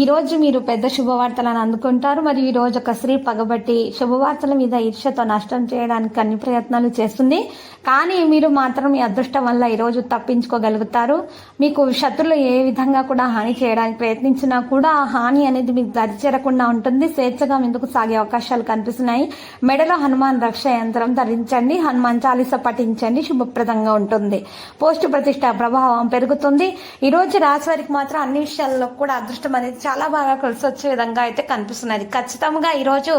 ఈ రోజు మీరు పెద్ద శుభవార్తలను అందుకుంటారు మరియు ఈ రోజు ఒక స్త్రీ పగబట్టి శుభవార్తల మీద ఈర్ష్యతో నష్టం చేయడానికి అన్ని ప్రయత్నాలు చేస్తుంది. కానీ మీరు మాత్రం మీ అదృష్టం వల్ల ఈ రోజు తప్పించుకోగలుగుతారు. మీకు శత్రులు ఏ విధంగా కూడా హాని చేయడానికి ప్రయత్నించినా కూడా ఆ హాని అనేది మీకు దరిచేరకుండా ఉంటుంది. స్వేచ్ఛగా ముందుకు సాగే అవకాశాలు కనిపిస్తున్నాయి. మెడలో హనుమాన్ రక్ష యంత్రం ధరించండి. హనుమాన్ చాలీస పఠించండి. శుభప్రదంగా ఉంటుంది. పోస్టు ప్రతిష్ట ప్రభావం పెరుగుతుంది. ఈ రోజు రాశి వారికి మాత్రం అన్ని విషయాల్లో కూడా అదృష్టం అనేది చాలా బాగా కలిసి వచ్చే విధంగా అయితే కనిపిస్తున్నది. ఖచ్చితంగా ఈరోజు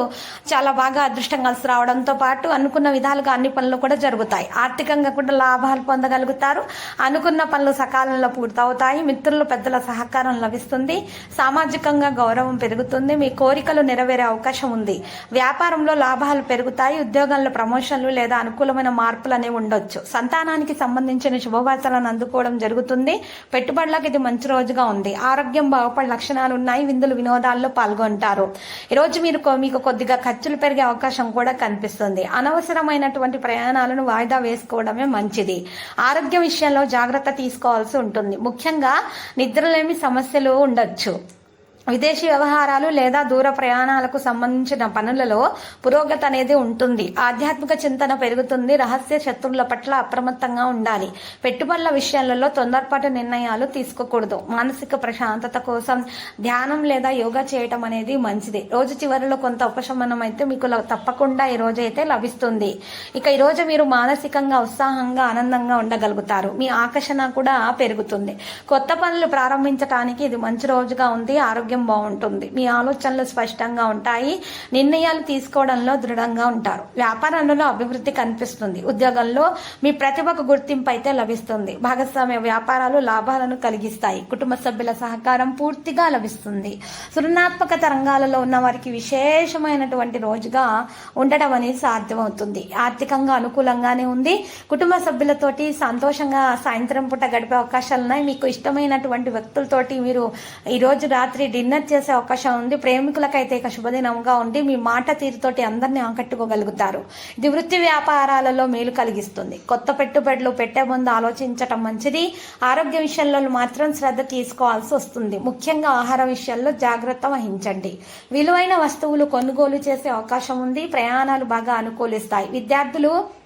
చాలా బాగా అదృష్టం కలిసి రావడంతో పాటు అనుకున్న విధాలుగా అన్ని పనులు కూడా జరుగుతాయి. ఆర్థికంగా కూడా లాభాలు పొందగలుగుతారు. అనుకున్న పనులు సకాలంలో పూర్తవుతాయి. మిత్రులు పెద్దల సహకారం లభిస్తుంది. సామాజికంగా గౌరవం పెరుగుతుంది. మీ కోరికలు నెరవేరే అవకాశం ఉంది. వ్యాపారంలో లాభాలు పెరుగుతాయి. ఉద్యోగంలో ప్రమోషన్లు లేదా అనుకూలమైన మార్పులు అనేవి ఉండొచ్చు. సంతానానికి సంబంధించిన శుభవార్తలను అందుకోవడం జరుగుతుంది. పెట్టుబడులకు ఇది మంచి రోజుగా ఉంది. ఆరోగ్యం బాగుపడే లక్షణాలు ఉన్నాయి విందులు వినోదాల్లో పాల్గొంటారు. ఈరోజు మీరు కొ- మీకు కొద్దిగా ఖర్చులు పెరిగే అవకాశం కూడా కనిపిస్తుంది. అనవసరమైనటువంటి ప్రయాణాలను వాయిదా వేసుకోవడమే మంచిది. ఆరోగ్య విషయంలో జాగ్రత్త తీసుకోవాల్సి ఉంటుంది. ముఖ్యంగా నిద్రలేమి సమస్యలు ఉండొచ్చు. విదేశీ వ్యవహారాలు లేదా దూర ప్రయాణాలకు సంబంధించిన పనులలో పురోగతి అనేది ఉంటుంది. ఆధ్యాత్మిక చింతన పెరుగుతుంది. రహస్య శత్రువుల పట్ల అప్రమత్తంగా ఉండాలి. పెట్టుబడుల విషయాలలో తొందరపాటు నిర్ణయాలు తీసుకోకూడదు. మానసిక ప్రశాంతత కోసం ధ్యానం లేదా యోగా చేయటం అనేది మంచిది. రోజు చివరిలో కొంత ఉపశమనం అయితే మీకు ల- తప్పకుండా ఈ రోజు అయితే లభిస్తుంది. ఇక ఈ రోజు మీరు మానసికంగా ఉత్సాహంగా ఆనందంగా ఉండగలుగుతారు. మీ ఆకర్షణ కూడా పెరుగుతుంది. కొత్త పనులు ప్రారంభించడానికి ఇది మంచి రోజుగా ఉంది. ఆరోగ్యం బాగుంటుంది. మీ ఆలోచనలు స్పష్టంగా ఉంటాయి. నిర్ణయాలు తీసుకోవడంలో దృఢంగా ఉంటారు. వ్యాపారంలో అభివృద్ధి కనిపిస్తుంది. ఉద్యోగంలో మీ ప్రతిభకు గుర్తింపు అయితే లభిస్తుంది. భాగస్వామ్య వ్యాపారాలు లాభాలను కలిగిస్తాయి. కుటుంబ సభ్యుల సహకారం పూర్తిగా లభిస్తుంది. సృజనాత్మకత రంగాలలో ఉన్న వారికి విశేషమైనటువంటి రోజుగా ఉండడం అనేది సాధ్యమవుతుంది. ఆర్థికంగా అనుకూలంగానే ఉంది. కుటుంబ సభ్యులతోటి సంతోషంగా సాయంత్రం పూట గడిపే అవకాశాలు ఉన్నాయి మీకు ఇష్టమైనటువంటి వ్యక్తులతోటి మీరు ఈరోజు రాత్రి డిన్నర్ చేసే అవకాశం ఉంది. ప్రేమికులకైతే ఇక శుభదినంగా ఉండి మీ మాట తీరుతోటి అందరినీ ఆకట్టుకోగలుగుతారు. ఇది వృత్తి వ్యాపారాలలో మేలు కలిగిస్తుంది. కొత్త పెట్టుబడులు పెట్టే ముందు ఆలోచించటం మంచిది. ఆరోగ్య విషయంలో మాత్రం శ్రద్ధ తీసుకోవాల్సి వస్తుంది. ముఖ్యంగా ఆహార విషయంలో జాగ్రత్త వహించండి. విలువైన వస్తువులు కొనుగోలు చేసే అవకాశం ఉంది. ప్రయాణాలు బాగా అనుకూలిస్తాయి. విద్యార్థులు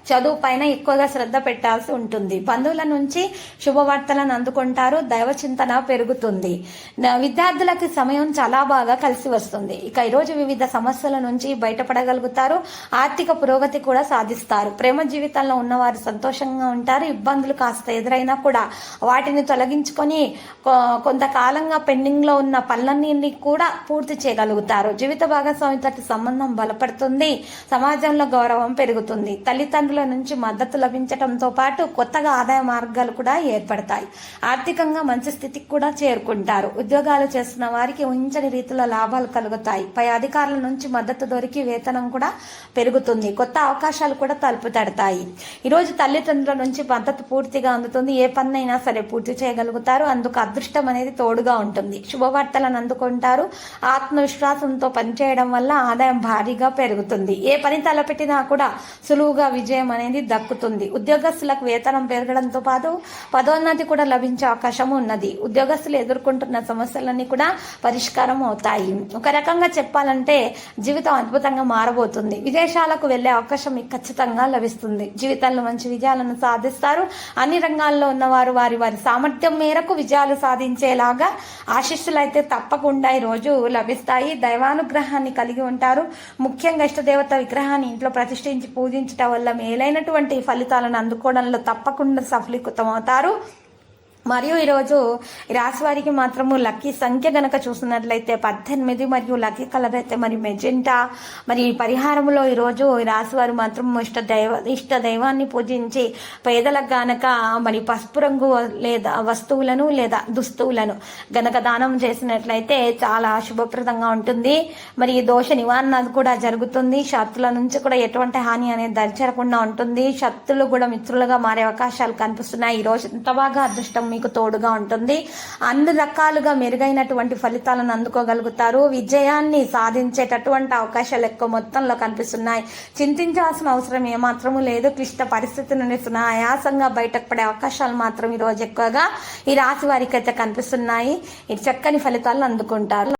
చదువు పైన ఎక్కువగా శ్రద్ధ పెట్టాల్సి ఉంటుంది. బంధువుల నుంచి శుభవార్తలను అందుకుంటారు. దైవ చింతన పెరుగుతుంది. విద్యార్థులకు సమయం చాలా బాగా కలిసి వస్తుంది. ఇక ఈరోజు వివిధ సమస్యల నుంచి బయటపడగలుగుతారు. ఆర్థిక పురోగతి కూడా సాధిస్తారు. ప్రేమ జీవితంలో ఉన్నవారు సంతోషంగా ఉంటారు. ఇబ్బందులు కాస్త ఎదురైనా కూడా వాటిని తొలగించుకొని కొ- కొంతకాలంగా పెండింగ్లో ఉన్న పనులన్నీ కూడా పూర్తి చేయగలుగుతారు. జీవిత భాగస్వామితో సంబంధం బలపడుతుంది. సమాజంలో గౌరవం పెరుగుతుంది. తల్లిదండ్రులు నుంచి మద్దతు లభించడంతో పాటు కొత్తగా ఆదాయ మార్గాలు కూడా ఏర్పడతాయి. ఆర్థికంగా మంచి స్థితికి కూడా చేరుకుంటారు. ఉద్యోగాలు చేస్తున్న వారికి ఉంచని రీతిలో లాభాలు కలుగుతాయి. పై అధికారుల నుంచి మద్దతు దొరికి వేతనం కూడా పెరుగుతుంది. కొత్త అవకాశాలు కూడా తలుపు తడతాయి. ఈరోజు తల్లిదండ్రుల నుంచి మద్దతు పూర్తిగా అందుతుంది. ఏ పనైనా సరే పూర్తి చేయగలుగుతారు. అందుకు అదృష్టం అనేది తోడుగా ఉంటుంది. శుభవార్తలను అందుకుంటారు. ఆత్మవిశ్వాసంతో పనిచేయడం వల్ల ఆదాయం భారీగా పెరుగుతుంది. ఏ పని తలపెట్టినా కూడా సులువుగా విజయం అనేది దక్కుతుంది. ఉద్యోగస్తులకు వేతనం పెరగడంతో పాటు పదోన్నతి కూడా లభించే అవకాశం ఉన్నది. ఉద్యోగస్తులు ఎదుర్కొంటున్న సమస్యలన్నీ కూడా పరిష్కారం అవుతాయి. ఒక రకంగా చెప్పాలంటే జీవితం అద్భుతంగా మారబోతుంది. విదేశాలకు వెళ్ళే అవకాశం మీకు ఖచ్చితంగా లభిస్తుంది. జీవితంలో మంచి విజయాలను సాధిస్తారు. అన్ని రంగాల్లో ఉన్నవారు వారి వారి సామర్థ్యం మేరకు విజయాలు సాధించేలాగా ఆశీస్సులు అయితే తప్పకుండా ఈ రోజు లభిస్తాయి. దైవానుగ్రహాన్ని కలిగి ఉంటారు. ముఖ్యంగా ఇష్టదేవత విగ్రహాన్ని ఇంట్లో ప్రతిష్ఠించి పూజించటం వల్ల మేలైనటువంటి ఫలితాలను అందుకోవడంలో తప్పకుండా సఫలీకృతం అవుతారు మరియు ఈరోజు రాశి వారికి మాత్రము లక్కీ సంఖ్య గనక చూసినట్లయితే పద్దెనిమిది మరియు లక్కీ కలర్ అయితే మరి మెజెంటా. మరి ఈ పరిహారంలో ఈరోజు ఈ రాశి వారు మాత్రం ఇష్ట దైవ ఇష్ట దైవాన్ని పూజించి పేదలకు గనక మరి పసుపు రంగు లేదా వస్తువులను లేదా దుస్తువులను గనక దానం చేసినట్లయితే చాలా శుభప్రదంగా ఉంటుంది. మరి ఈ దోష నివారణ కూడా జరుగుతుంది. శత్రుల నుంచి కూడా ఎటువంటి హాని అనేది దరిచేరకుండా ఉంటుంది. శత్రులు కూడా మిత్రులుగా మారే అవకాశాలు కనిపిస్తున్నాయి. ఈ రోజు ఎంత బాగా అదృష్టం మీకు తోడుగా ఉంటుంది. అన్ని రకాలుగా మెరుగైనటువంటి ఫలితాలను అందుకోగలుగుతారు. విజయాన్ని సాధించేటటువంటి అవకాశాలు ఎక్కువ మొత్తంలో కనిపిస్తున్నాయి. చింతించాల్సిన అవసరం ఏమాత్రము లేదు. క్లిష్ట పరిస్థితి నుండి సునాయాసంగా బయటకు పడే అవకాశాలు మాత్రం ఈరోజు రోజు ఎక్కువగా ఈ రాశి వారికి అయితే కనిపిస్తున్నాయి. ఈ చక్కని ఫలితాలను అందుకుంటారు.